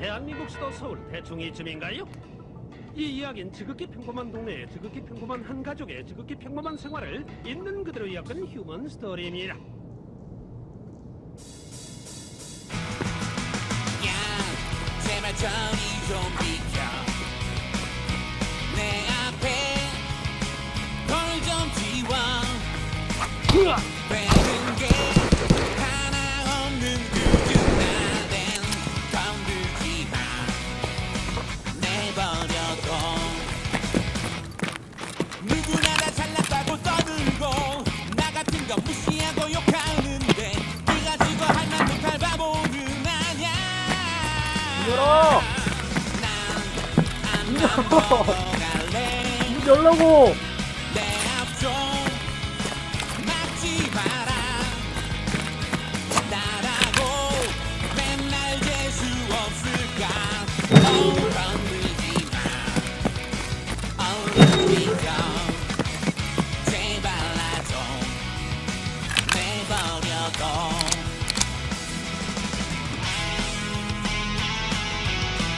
대한민국 수도 서울 대충 이쯤인가요? 이 이야기는 지극히 평범한 동네에 지극히 평범한 한 가족의 지극히 평범한 생활을 있는 그대로 엮은 휴먼 스토리입니다. 야 제발 좀 나도 욕하는데 네가 지고 한난 듯할 바보는 아냐 열어. 문 넘어갈래. 열라고. 내앞좀 막지 마라. Oh.